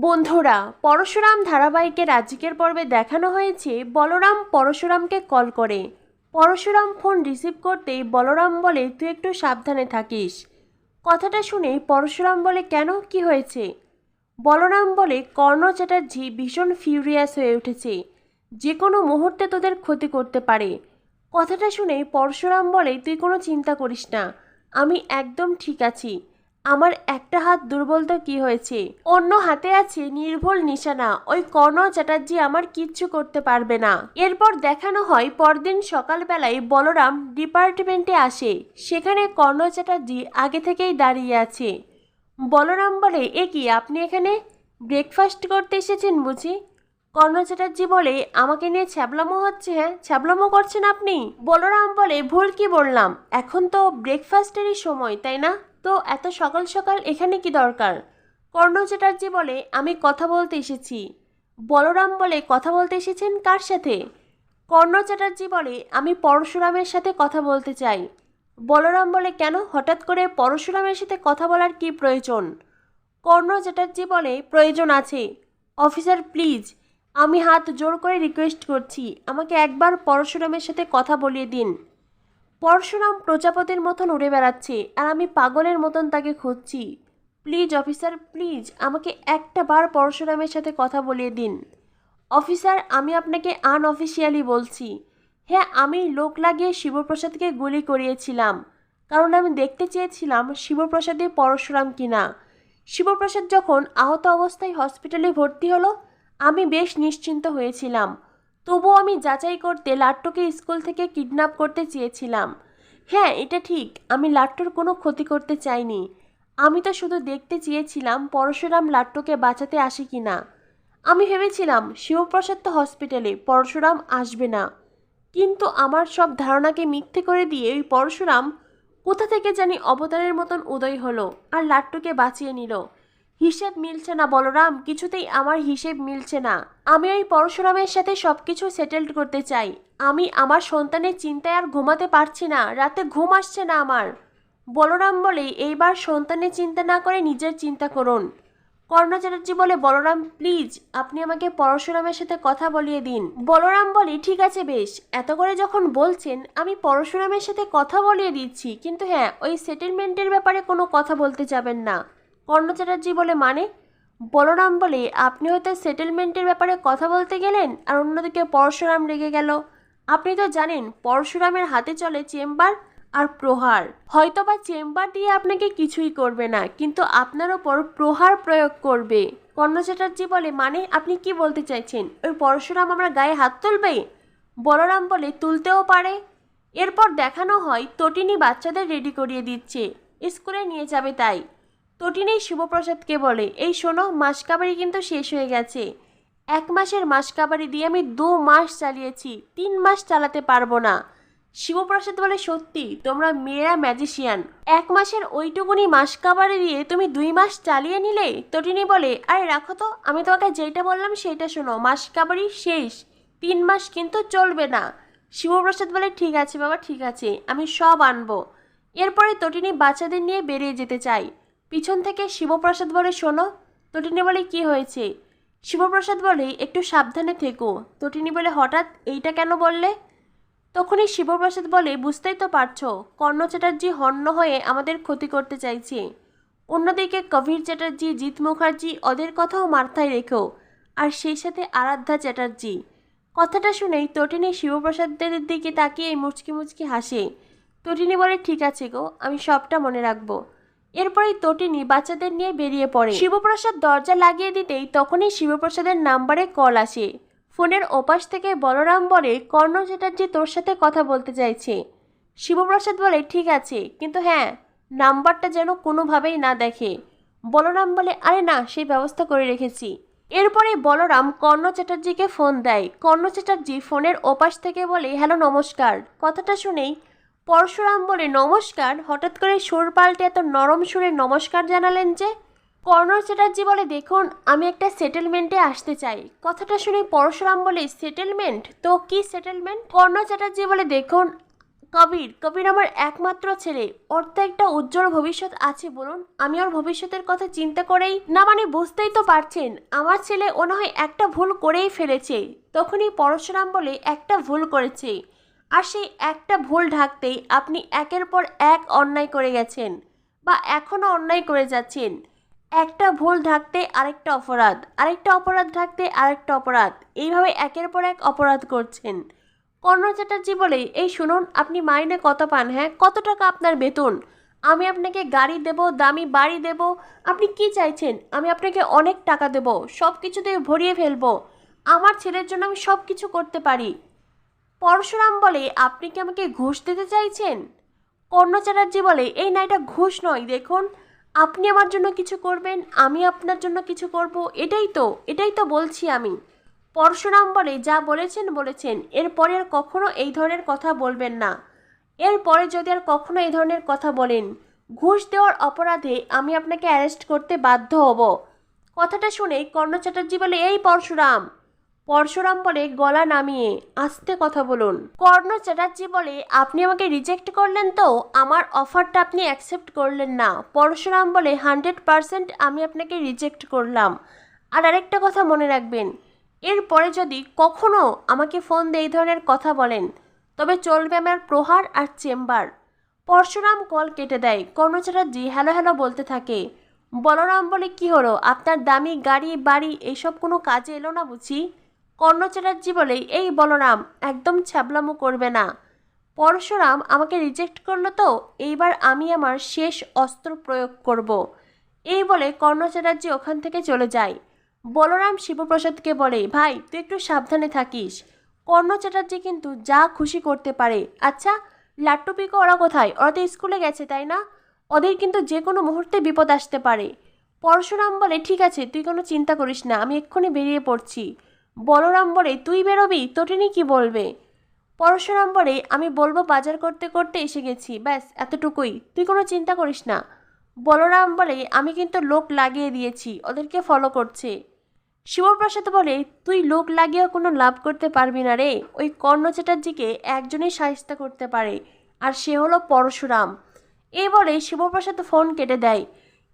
বন্ধুরা, পরশুরাম ধারাবাহিকের আজকের পর্বে দেখানো হয়েছে বলরাম পরশুরামকে কল করে। পরশুরাম ফোন রিসিভ করতেই বলরাম বলে, তুই একটু সাবধানে থাকিস। কথাটা শুনে পরশুরাম বলে, কেন? কি হয়েছে? বলরাম বলে, কর্ণ চ্যাটার্জি ভীষণ ফিউরিয়াস হয়ে উঠেছে। যে কোনো মুহূর্তে তোদের ক্ষতি করতে পারে। কথাটা শুনে পরশুরাম বলে, তুই কোনো চিন্তা করিস না। আমি একদম ঠিক আছি। আমার একটা হাত দুর্বল তো কি হয়েছে? অন্য হাতে আছে নির্ভুল নিশানা। ওই কর্ণ চ্যাটার্জি আমার কিচ্ছু করতে পারবে না। এরপর দেখানো হয় পরদিন সকালবেলায় বলরাম ডিপার্টমেন্টে আসে। সেখানে কর্ণ চ্যাটার্জি আগে থেকেই দাঁড়িয়ে আছে। বলরাম বলে, এ কি, আপনি এখানে ব্রেকফাস্ট করতে এসেছেন বুঝি? কর্ণ চ্যাটার্জি বলে, আমাকে নিয়ে ছ্যাবলামো হচ্ছে হ্যাঁ? ছ্যাবলামো করছেন আপনি? বলরাম বলে, ভুল কি বললাম? এখন তো ব্রেকফাস্টেরই সময়, তাই না? তো এত সকাল সকাল এখানে কি দরকার? কর্ণ চ্যাটার্জি বলে, আমি কথা বলতে এসেছি। বলরাম বলে, কথা বলতে এসেছেন কার সাথে? কর্ণ চ্যাটার্জি বলে, আমি পরশুরামের সাথে কথা বলতে চাই। বলরাম বলে, কেন? হঠাৎ করে পরশুরামের সাথে কথা বলার কি প্রয়োজন? কর্ণ চ্যাটার্জি বলে, প্রয়োজন আছে। অফিসার, প্লিজ, আমি হাত জোর করে রিকোয়েস্ট করছি। আমাকে একবার পরশুরামের সাথে কথা বলিয়ে দিন। পরশুরাম প্রজাপতির মতন উড়ে বেড়াচ্ছে আর আমি পাগলের মতন তাকে খুঁজছি। প্লিজ, অফিসার, প্লিজ, আমাকে একটা বার পরশুরামের সাথে কথা বলিয়ে দিন। অফিসার, আমি আপনাকে আনঅফিসিয়ালি বলছি। হ্যাঁ আমি লোক লাগিয়ে শিবপ্রসাদকে গুলি করিয়েছিলাম। কারণ আমি দেখতে চেয়েছিলাম শিবপ্রসাদে পরশুরাম কিনা। শিবপ্রসাদ যখন আহত অবস্থায় হসপিটালে ভর্তি হলো, আমি বেশ নিশ্চিন্ত হয়েছিলাম। তবুও আমি যাচাই করতে লাট্টুকে স্কুল থেকে কিডন্যাপ করতে চেয়েছিলাম। হ্যাঁ এটা ঠিক, আমি লাট্টুর কোনো ক্ষতি করতে চাইনি। আমি তো শুধু দেখতে চেয়েছিলাম পরশুরাম লাট্টুকে বাঁচাতে আসে কি না। আমি ভেবেছিলাম, শিবপ্রসাদ তো হসপিটালে, পরশুরাম আসবে না। কিন্তু আমার সব ধারণাকে মিথ্যে করে দিয়ে ওই পরশুরাম কোথা থেকে জানি অবতারের মতন উদয় হলো আর লাট্টুকে বাঁচিয়ে নিল। হিসেব মিলছে না, বলরাম। কিছুতেই আমার হিসেব মিলছে না। আমি ওই পরশুরামের সাথে সব কিছু সেটেলড করতে চাই। আমি আমার সন্তানের চিন্তায় আর ঘুমাতে পারছি না। রাতে ঘুম আসছে না আমার। বলরাম বলে, এইবার সন্তানের চিন্তা না করে নিজের চিন্তা করুন। কর্ণ চ্যাটার্জি বলে, বলরাম প্লিজ আপনি আমাকে পরশুরামের সাথে কথা বলিয়ে দিন। বলরাম বলে, ঠিক আছে বেশ। এত করে যখন বলছেন, আমি পরশুরামের সাথে কথা বলিয়ে দিচ্ছি। কিন্তু হ্যাঁ ওই সেটেলমেন্টের ব্যাপারে কোনো কথা বলতে যাবেন না। কর্ণ চ্যাটার্জি বলে মানে? বলরাম বলে, আপনি হয়তো সেটেলমেন্টের ব্যাপারে কথা বলতে গেলেন আর অন্যদিকে পরশুরাম রেগে গেল। আপনি তো জানেন, পরশুরামের হাতে চলে চেম্বার আর প্রহার। হয়তোবা চেম্বার দিয়ে আপনাকে কিছুই করবে না, কিন্তু আপনার ওপর প্রহার প্রয়োগ করবে। কর্ণ চ্যাটার্জি বলে মানে? আপনি কি বলতে চাইছেন? ওই পরশুরাম আমার গায়ে হাত তুলবে? বলরাম বলে, তুলতেও পারে। এরপর দেখানো হয়, তটিনী বাচ্চাদের রেডি করিয়ে দিচ্ছে। স্কুলে নিয়ে যাবে তাই। তটিনী শিবপ্রসাদকে বলে? এই শোনো মাসকাবারি কিন্তু শেষ হয়ে গেছে। এক মাসের মাসকাবারি দিয়ে আমি দু মাস চালিয়েছি, তিন মাস চালাতে পারব না। শিবপ্রসাদ বলে, সত্যি, তোমরা মেয়েরা ম্যাজিশিয়ান। এক মাসের ওইটুকুনি মাসকাবারি দিয়ে তুমি দুই মাস চালিয়ে নিলে? তটিনী বলে, আরে রাখো তো, আমি তোমাকে যেটা বললাম সেইটা শোনো মাসকাবারি শেষ, তিন মাস কিন্তু চলবে না। শিবপ্রসাদ বলে, ঠিক আছে বাবা, ঠিক আছে, আমি সব আনব। এরপরে তটিনী বাচ্চাদের নিয়ে বেরিয়ে যেতে চাই। পিছন থেকে শিবপ্রসাদ বলে, শোনো, তটিনী বলে কি হয়েছে? শিবপ্রসাদ বলে, একটু সাবধানে থেকো। তটিনী বলে, হঠাৎ এইটা কেন বললে? তখনই শিবপ্রসাদ বলে, বুঝতেই তো পারছ, কর্ণ চ্যাটার্জি হন্য হয়ে আমাদের ক্ষতি করতে চাইছে। অন্যদিকে কবির চ্যাটার্জি, জিৎ মুখার্জি, ওদের কথাও মাথায় রেখো। আর সেই সাথে আরাধ্যা চ্যাটার্জি। কথাটা শুনেই তটিনী শিবপ্রসাদের দিকে তাকিয়ে মুচকি মুচকি হাসে। তটিনী বলে, ঠিক আছে গো, আমি সবটা মনে রাখব। এরপরেই তটিনী বাচ্চাদের নিয়ে বেরিয়ে পড়ে। শিবপ্রসাদ দরজা লাগিয়ে দিতেই তখনই শিবপ্রসাদের নাম্বারে কল আসে। ফোনের ওপাশ থেকে বলরাম বলে, কর্ণ চ্যাটার্জি তোর সাথে কথা বলতে চাইছে। শিবপ্রসাদ বলে, ঠিক আছে। কিন্তু হ্যাঁ নাম্বারটা যেন কোনোভাবেই না দেখে। বলরাম বলে, আরে না, সেই ব্যবস্থা করে রেখেছি। এরপরে বলরাম কর্ণ চ্যাটার্জিকে ফোন দেয়। কর্ণ চ্যাটার্জি ফোনের ওপাশ থেকে বলে, হ্যালো, নমস্কার। কথাটা শুনেই পরশুরাম বলে নমস্কার। হঠাৎ করে সুর পাল্টে এত নরম সুরে নমস্কার জানালেন যে কর্ণ চ্যাটার্জি বলে, দেখুন, আমি একটা সেটেলমেন্টে আসতে চাই। কথাটা শুনে পরশুরাম বলে সেটেলমেন্ট তো কি সেটেলমেন্ট কর্ণ চ্যাটার্জি বলে, দেখুন, কবির কবির আমার একমাত্র ছেলে। ওর তো একটা উজ্জ্বল ভবিষ্যৎ আছে, বলুন। আমি ওর ভবিষ্যতের কথা চিন্তা করেই না মানে বুঝতেই তো পারছেন। আমার ছেলে ও না হয় একটা ভুল করেই ফেলেছে। তখনই পরশুরাম বলে, একটা ভুল করেছে। আর সেই একটা ভুল ঢাকতেই আপনি একের পর এক অন্যায় করে গেছেন বা এখনও অন্যায় করে যাচ্ছেন। একটা ভুল ঢাকতে আরেকটা অপরাধ আরেকটা অপরাধ ঢাকতে আরেকটা অপরাধ, এইভাবে একের পর এক অপরাধ করছেন। কর্ণ চ্যাটার্জি বলে, এই শুনুন, আপনি মাইনে কত পান হ্যাঁ? কত টাকা আপনার বেতন? আমি আপনাকে গাড়ি দেব, দামি বাড়ি দেব, আপনি কি চাইছেন? আমি আপনাকে অনেক টাকা দেব সব কিছুতে ভরিয়ে ফেলব। আমার ছেলের জন্য আমি সব কিছু করতে পারি। পরশুরাম বলে, আপনি কি আমাকে ঘুষ দিতে চাইছেন? কর্ণ চ্যাটার্জি বলে, এই না, এটা ঘুষ নয়, দেখুন। আপনি আমার জন্য কিছু করবেন, আমি আপনার জন্য কিছু করব, এটাই তো এটাই তো বলছি আমি। পরশুরাম বলে, যা বলেছেন বলেছেন, এরপরে আর কখনো এই ধরনের কথা বলবেন না। এরপরে যদি আর কখনো এই ধরনের কথা বলেন, ঘুষ দেওয়ার অপরাধে আমি আপনাকে অ্যারেস্ট করতে বাধ্য হব। কথাটা শুনে কর্ণ চ্যাটার্জি বলে, এই পরশুরাম পরশুরাম বলে গলা নামিয়ে আস্তে কথা বলুন। কর্ণ চ্যাটার্জি বলে, আপনি আমাকে রিজেক্ট করলেন তো? আমার অফারটা আপনি অ্যাকসেপ্ট করলেন না। পরশুরাম বলে হান্ড্রেড পারসেন্ট আমি আপনাকে রিজেক্ট করলাম। আর আরেকটা কথা মনে রাখবেন, এরপরে যদি কখনো আমাকে ফোন দিয়ে এই ধরনের কথা বলেন, তবে চলবে আমার প্রহার আর চেম্বার। পরশুরাম কল কেটে দেয়। কর্ণ চ্যাটার্জি হ্যালো হ্যালো বলতে থাকে, বলরাম বলে, কি হলো? আপনার দামি গাড়ি, বাড়ি এইসব কোনো কাজে এলো না বুঝি? কর্ণ চ্যাটার্জি বলে এই বলরাম, একদম ছ্যাবলামো করবে না। পরশুরাম আমাকে রিজেক্ট করল তো, এইবার আমি আমার শেষ অস্ত্র প্রয়োগ করব। এই বলে কর্ণ চ্যাটার্জি ওখান থেকে চলে যায়। বলরাম শিবপ্রসাদকে বলে, ভাই, তুই একটু সাবধানে থাকিস। কর্ণ চ্যাটার্জি কিন্তু যা খুশি করতে পারে। আচ্ছা লাট্টু পিকো ওরা কোথায়? ওরা তো স্কুলে গেছে, তাই না? ওদের কিন্তু যে কোনো মুহূর্তে বিপদ আসতে পারে। পরশুরাম বলে, ঠিক আছে, তুই কোনো চিন্তা করিস না, আমি এক্ষুনি বেরিয়ে পড়ছি। বলরাম বলে তুই বেরোবি? তোটিনি কি বলবে? পরশুরাম বলে আমি বলব বাজার করতে করতে এসে গেছি, ব্যাস, এতটুকুই। তুই কোনো চিন্তা করিস না। বলরাম বলে আমি কিন্তু লোক লাগিয়ে দিয়েছি, ওদেরকে ফলো করছে। শিবপ্রসাদ বলে, তুই লোক লাগিয়েও কোনো লাভ করতে পারবি না রে। ওই কর্ণ চ্যাটার্জিকে একজনই সাহিত্য করতে পারে, আর সে হলো পরশুরাম। এই বলে শিবপ্রসাদ ফোন কেটে দেয়।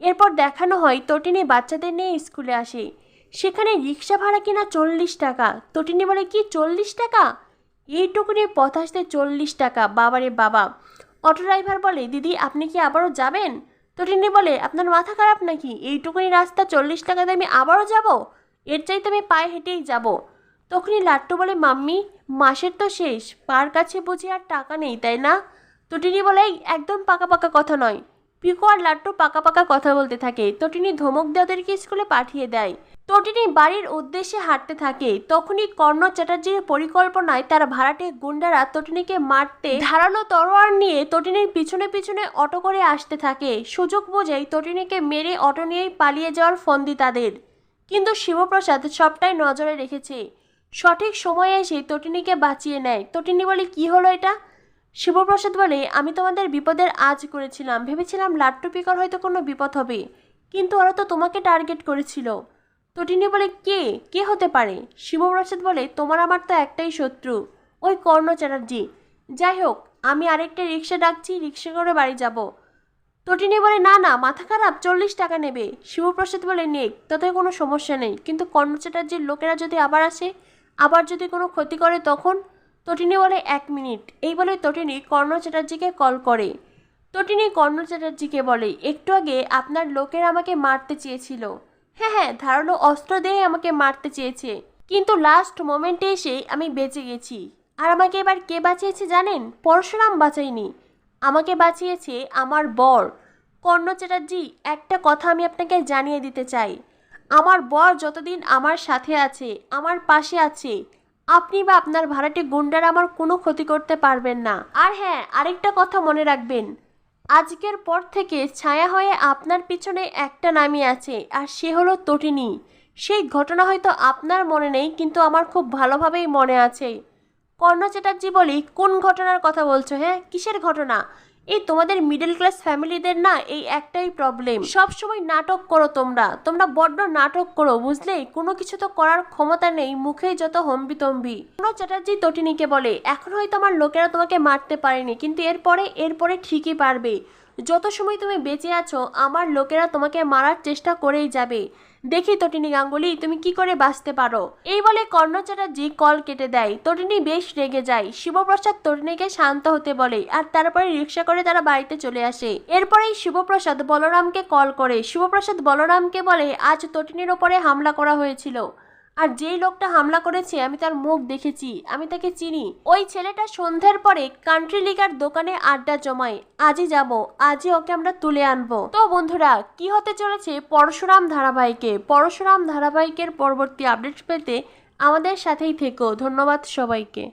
এরপর দেখানো হয়, তটিনী বাচ্চাদের নিয়ে স্কুলে আসে। সেখানে রিক্সা ভাড়া কিনা চল্লিশ টাকা। তটিনী বলে, কি চল্লিশ টাকা? এইটুকুনি পথ আসতে চল্লিশ টাকা, বাবারে বাবা। অটো ড্রাইভার বলে, দিদি, আপনি কি আবারও যাবেন? তটিনী বলে, আপনার মাথা খারাপ নাকি? এইটুকুনি রাস্তা চল্লিশ টাকাতে আমি আবারও যাব? এর চাইতে আমি পায়ে হেঁটেই যাব। তখনই লাট্টু বলে, মাম্মি, মাসের তো শেষ পার কাছে বুঝি আর টাকা নেই, তাই না? তটিনী বলে একদম পাকা পাকা কথা নয়। পিকো আর লাট্টু পাকা পাকা কথা বলতে থাকে। তটিনী ধমক দিয়ে ওদেরকে স্কুলে পাঠিয়ে দেয়। তটিনী বাড়ির উদ্দেশ্যে হাঁটতে থাকে। তখনই কর্ণ চ্যাটার্জির পরিকল্পনায় তার ভাড়াটে গুন্ডারা তটিনীকে মারতে ধারালো তরোয়ার নিয়ে তটিনীর পিছনে পিছনে অটো করে আসতে থাকে। সুযোগ বোঝেই তটিনীকে মেরে অটো নিয়েই পালিয়ে যাওয়ার ফন্দি তাদের। কিন্তু শিবপ্রসাদ সবটাই নজরে রেখেছে। সঠিক সময়ে এসে তটিনীকে বাঁচিয়ে নেয়। তটিনী বলে, কি হলো এটা? শিবপ্রসাদ বলে, আমি তোমাদের বিপদের আজ করেছিলাম। ভেবেছিলাম লাট্টু পিকর হয়তো কোনো বিপদ হবে। কিন্তু ওরা তো তোমাকে টার্গেট করেছিল। তটিনী বলে, কে? কে হতে পারে? শিবপ্রসাদ বলে, তোমার আমার তো একটাই শত্রু, ওই কর্ণ চ্যাটার্জি। যাই হোক, আমি আরেকটা রিক্সা ডাকছি, রিক্সা করে বাড়ি যাব। তটিনী বলে, না না, মাথা খারাপ, চল্লিশ টাকা নেবে। শিবপ্রসাদ বলে, নেক, তাতে কোনো সমস্যা নেই। কিন্তু কর্ণ চ্যাটার্জির লোকেরা যদি আবার আসে, আবার যদি কোনো ক্ষতি করে তখন তটিনী বলে এক মিনিট। এই বলে তটিনী কর্ণ চ্যাটার্জিকে কল করে। তটিনী কর্ণ চ্যাটার্জিকে বলে, একটু আগে আপনার লোকের আমাকে মারতে চেয়েছিল। হ্যাঁ হ্যাঁ ধারালো অস্ত্র দিয়ে আমাকে মারতে চেয়েছে। কিন্তু লাস্ট মোমেন্টে এসে আমি বেঁচে গেছি। আর আমাকে এবার কে বাঁচিয়েছে জানেন? পরশুরাম বাঁচাইনি আমাকে বাঁচিয়েছে আমার বর। কর্ণ চ্যাটার্জি, একটা কথা আমি আপনাকে জানিয়ে দিতে চাই। আমার বর যতদিন আমার সাথে আছে, আমার পাশে আছে আপনি বা আপনার ভাড়াটে গুন্ডারা আমার কোনো ক্ষতি করতে পারবেন না। আর হ্যাঁ আরেকটা কথা মনে রাখবেন। আজকের পর থেকে ছায়া হয়ে আপনার পিছনে একটা নামই আছে, আর সে হলো তটিনী। সেই ঘটনা হয়তো আপনার মনে নেই, কিন্তু আমার খুব ভালোভাবেই মনে আছে। কর্ণ চ্যাটার্জি বলি, কোন ঘটনার কথা বলছো হ্যাঁ? কিসের ঘটনা? এই তোমাদের মিডল ক্লাস ফ্যামিলিদের না এই একটাই প্রবলেম সব সময় নাটক করো তোমরা। তোমরা বড্ড নাটক করো, বুঝলে? কোনো কিছু তো করার ক্ষমতা নেই, মুখেই যত হম্বি তম্বি। কোনো চ্যাটার্জি তটিনীকে বলে, এখন হয়তো আমার লোকেরা তোমাকে মারতে পারেনি, কিন্তু এরপরে এরপরে ঠিকই পারবে। যত সময় তুমি বেঁচে আছো, আমার লোকেরা তোমাকে মারার চেষ্টা করেই যাবে। দেখি তটিনী গাঙ্গুলি, তুমি কি করে বাঁচতে পারো? এই বলে কর্ণ চ্যাটার্জি কল কেটে দেয়, তটিনী বেশ রেগে যায়। শিবপ্রসাদ তটিনীকে শান্ত হতে বলে আর তারপরে রিক্সা করে তারা বাড়িতে চলে আসে। এরপরেই শিবপ্রসাদ বলরামকে কল করে। শিবপ্রসাদ বলরামকে বলে, আজ তটিনীর ওপরে হামলা করা হয়েছিল। আর যেই লোকটা হামলা করেছে, আমি তার মুখ দেখেছি, আমি তাকে চিনি। ওই ছেলেটা সন্ধ্যার পরে কান্ট্রি লিগার দোকানে আড্ডা জমায়। আজই যাব, আজই ওকে আমরা তুলে আনব। তো বন্ধুরা, কি হতে চলেছে পরশুরাম ধারাবাহিকে? পরশুরাম ধারাবাহিকের পরবর্তী আপডেট পেতে আমাদের সাথেই থেকো। ধন্যবাদ সবাইকে।